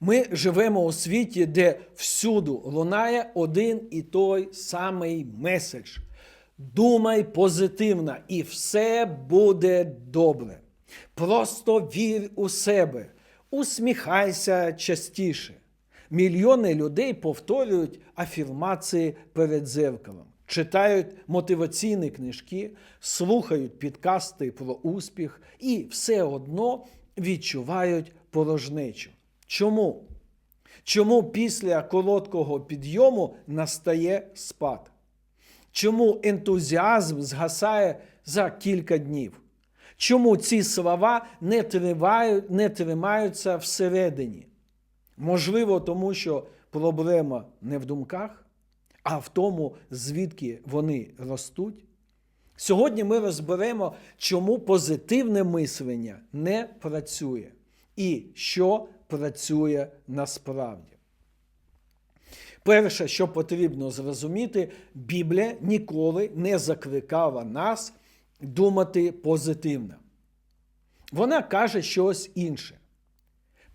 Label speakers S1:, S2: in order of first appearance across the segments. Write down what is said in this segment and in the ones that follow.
S1: Ми живемо у світі, де всюду лунає один і той самий меседж. Думай позитивно, і все буде добре. Просто вір у себе, усміхайся частіше. Мільйони людей повторюють афірмації перед зеркалом, читають мотиваційні книжки, слухають підкасти про успіх і все одно відчувають порожнечу. Чому? Чому після короткого підйому настає спад? Чому ентузіазм згасає за кілька днів? Чому ці слова не, тривають, не тримаються всередині? Можливо, тому що проблема не в думках, а в тому, звідки вони ростуть. Сьогодні ми розберемо, чому позитивне мислення не працює і що працює насправді. Перше, що потрібно зрозуміти, Біблія ніколи не закликала нас думати позитивно. Вона каже щось інше.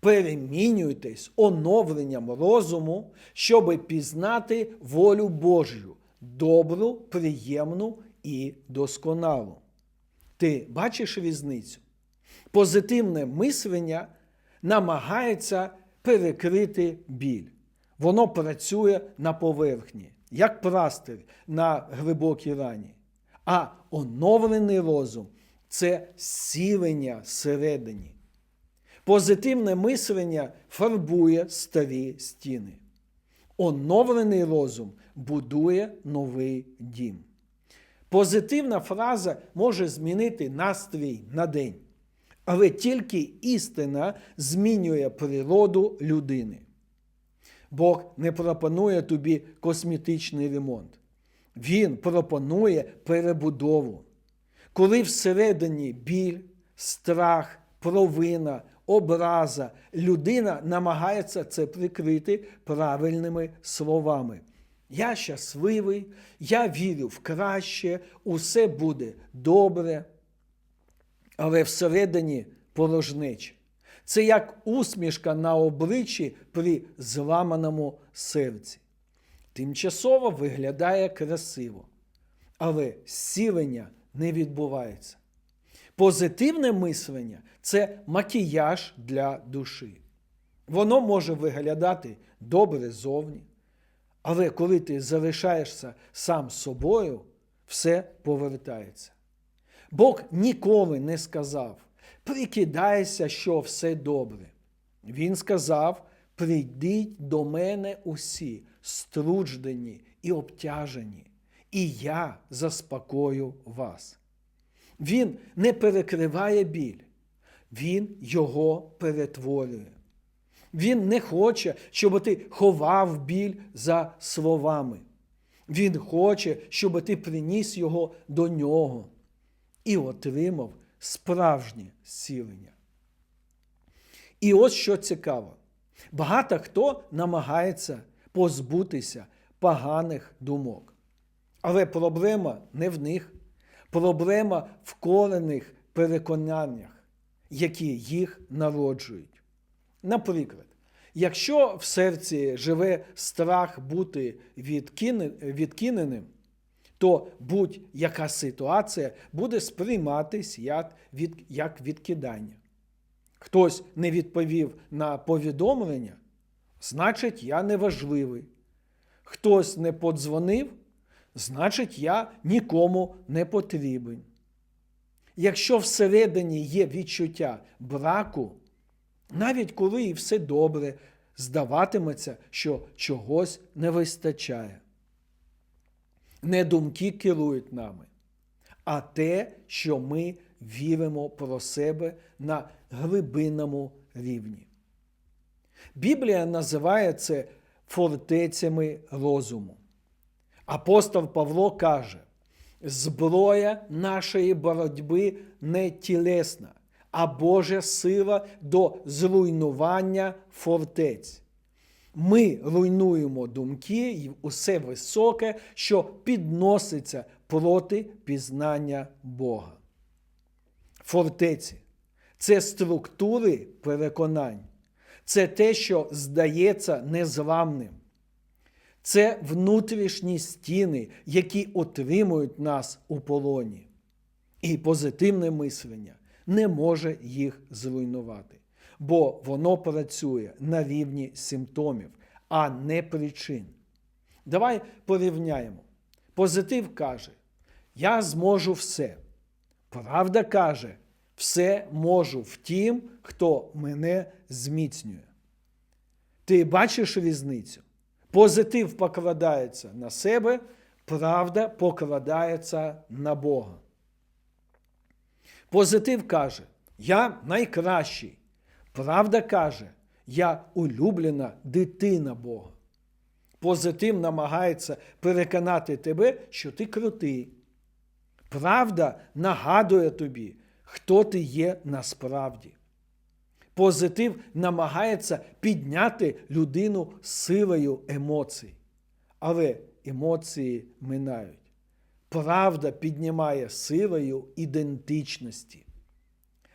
S1: Перемінюйтесь оновленням розуму, щоб пізнати волю Божю, добру, приємну і досконалу. Ти бачиш різницю? Позитивне мислення намагається перекрити біль. Воно працює на поверхні, як пластир на глибокій рані. А оновлений розум це сілення всередині. Позитивне мислення фарбує старі стіни. Оновлений розум будує новий дім. Позитивна фраза може змінити настрій на день, але тільки істина змінює природу людини. Бог не пропонує тобі косметичний ремонт. Він пропонує перебудову. Коли всередині біль, страх, провина, образа, людина намагається це прикрити правильними словами. Я щасливий, я вірю в краще, усе буде добре. Але всередині порожнеча. Це як усмішка на обличчі при зламаному серці. Тимчасово виглядає красиво, але зцілення не відбувається. Позитивне мислення це макіяж для душі. Воно може виглядати добре зовні, але коли ти залишаєшся сам собою, все повертається. Бог ніколи не сказав, прикидайся, що все добре. Він сказав: прийдіть до мене усі, струджені і обтяжені, і я заспокою вас. Він не перекриває біль, він його перетворює. Він не хоче, щоб ти ховав біль за словами. Він хоче, щоб ти приніс його до нього і отримав справжнє зцілення. І ось що цікаво: багато хто намагається позбутися поганих думок. Але проблема не в них, проблема в корених переконаннях, які їх народжують. Наприклад, якщо в серці живе страх бути відкиненим, то будь-яка ситуація буде сприйматись як, від, як відкидання. Хтось не відповів на повідомлення, значить, я неважливий. Хтось не подзвонив, значить, я нікому не потрібен. Якщо всередині є відчуття браку, навіть коли і все добре, здаватиметься, що чогось не вистачає. Не думки керують нами, а те, що ми віримо про себе на глибинному рівні. Біблія називає це фортецями розуму. Апостол Павло каже: зброя нашої боротьби не тілесна, а Божа сила до зруйнування фортець. Ми руйнуємо думки і усе високе, що підноситься проти пізнання Бога. Фортеці це структури переконань, це те, що здається незламним. Це внутрішні стіни, які отримують нас у полоні. І позитивне мислення не може їх зруйнувати, бо воно працює на рівні симптомів, а не причин. Давай порівняємо. Позитив каже: Я зможу все. Правда каже, все можу в тім, хто мене зміцнює. Ти бачиш різницю? Позитив покладається на себе, правда покладається на Бога. Позитив каже, я найкращий. Правда каже, я улюблена дитина Бога. Позитив намагається переконати тебе, що ти крутий. Правда нагадує тобі, хто ти є насправді. Позитив намагається підняти людину силою емоцій. Але емоції минають. Правда піднімає силою ідентичності.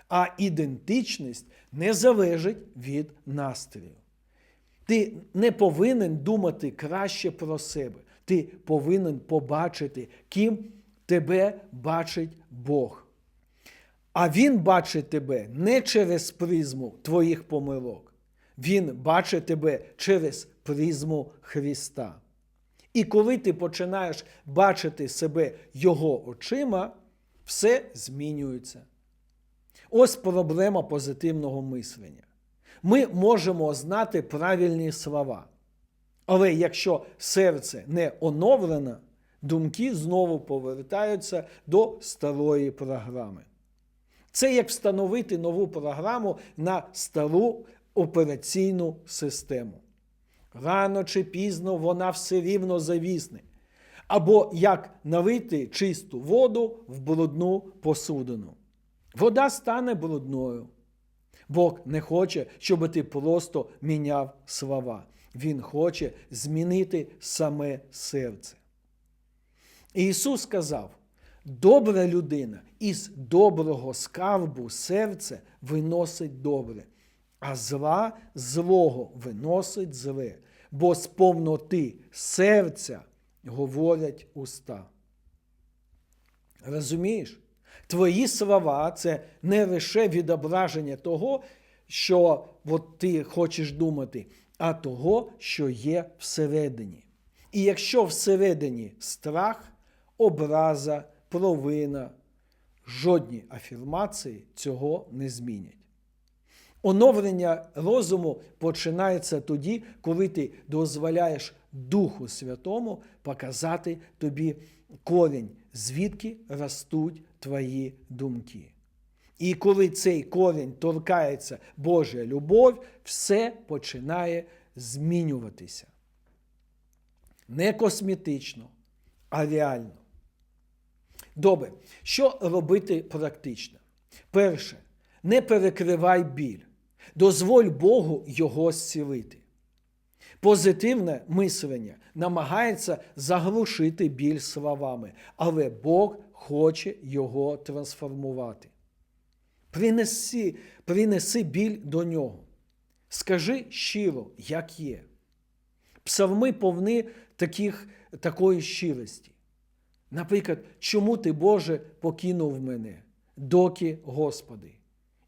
S1: А ідентичність не залежить від настрою. Ти не повинен думати краще про себе. Ти повинен побачити, ким тебе бачить Бог. А Він бачить тебе не через призму твоїх помилок. Він бачить тебе через призму Христа. І коли ти починаєш бачити себе Його очима, все змінюється. Ось проблема позитивного мислення. Ми можемо знати правильні слова. Але якщо серце не оновлене, думки знову повертаються до старої програми. Це як встановити нову програму на стару операційну систему. Рано чи пізно вона все рівно завісне. Або як налити чисту воду в брудну посудину. Вода стане брудною. Бог не хоче, щоб ти просто міняв слова. Він хоче змінити саме серце. І Ісус сказав: добра людина із доброго скарбу серце виносить добре, а зла злого виносить зле, бо з повноти серця говорять уста. Розумієш? Твої слова це не лише відображення того, що от ти хочеш думати, а того, що є всередині. І якщо всередині страх, образа, провина, жодні афірмації цього не змінять. Оновлення розуму починається тоді, коли ти дозволяєш Духу Святому показати тобі корінь, звідки ростуть твої думки. І коли цей корінь торкається Божа любов, все починає змінюватися. Не косметично, а реально. Добре, що робити практично? Перше, не перекривай біль. Дозволь Богу його зцілити. Позитивне мислення намагається заглушити біль словами, але Бог хоче його трансформувати. Принеси, принеси біль до нього. Скажи щиро, як є. Псалми повні таких, такої щирості. Наприклад, чому ти, Боже, покинув мене, доки Господи?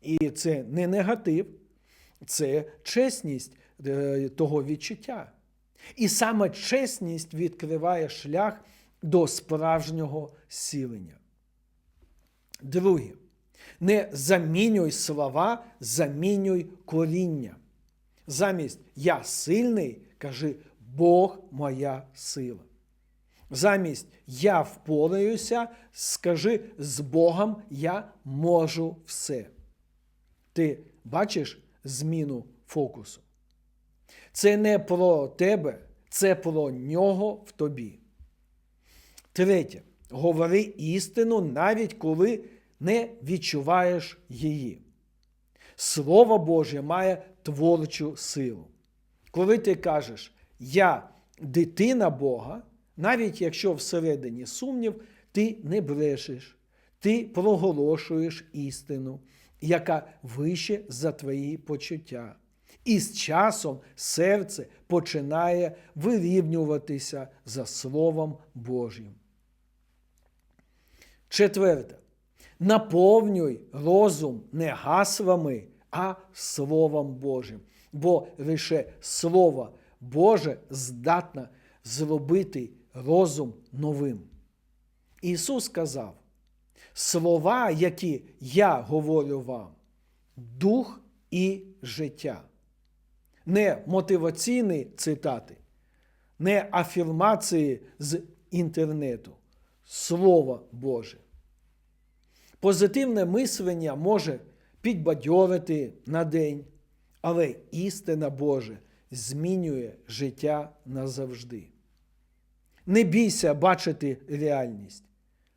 S1: І це не негатив, це чесність е, того відчуття. І саме чесність відкриває шлях до справжнього сілення. Друге, не замінюй слова, замінюй коріння. Замість я сильний, кажи Бог моя сила. Замість я впораюся, скажи з Богом я можу все. Ти бачиш зміну фокусу? Це не про тебе, це про нього в тобі. Третє. Говори істину, навіть коли не відчуваєш її. Слово Боже має творчу силу. Коли ти кажеш, я дитина Бога, навіть якщо всередині сумнів, ти не брешеш, ти проголошуєш істину, яка вище за твої почуття. І з часом серце починає вирівнюватися за Словом Божим. Четверте. Наповнюй розум не гаслами, а Словом Божим. Бо лише Слово Боже здатне зробити розум новим. Ісус сказав: слова, які я говорю вам, дух і життя. Не мотиваційні цитати, не афірмації з інтернету. Слово Боже. Позитивне мислення може підбадьорити на день, але істина Божа змінює життя назавжди. Не бійся бачити реальність,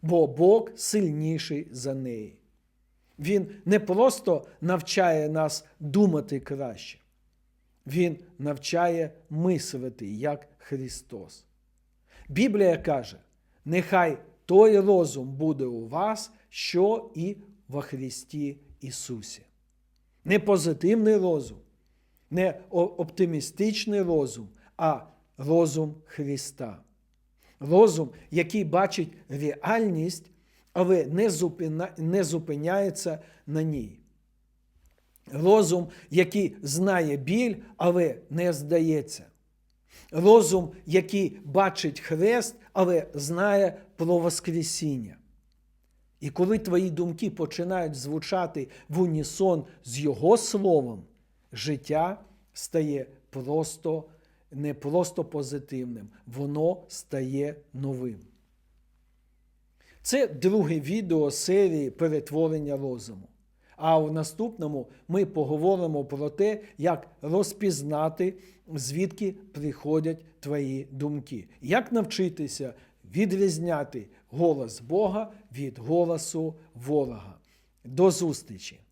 S1: бо Бог сильніший за неї. Він не просто навчає нас думати краще, Він навчає мислити як Христос. Біблія каже: нехай той розум буде у вас, що і во Христі Ісусі. Не позитивний розум, не оптимістичний розум, а розум Христа. Розум, який бачить реальність, але не, зупина... не зупиняється на ній. Розум, який знає біль, але не здається. Розум, який бачить хрест, але знає про Воскресіння. І коли твої думки починають звучати в унісон з Його словом, життя стає просто не просто позитивним, воно стає новим. Це друге відео серії перетворення розуму. А в наступному ми поговоримо про те, як розпізнати, звідки приходять твої думки, як навчитися відрізняти голос Бога від голосу ворога. До зустрічі!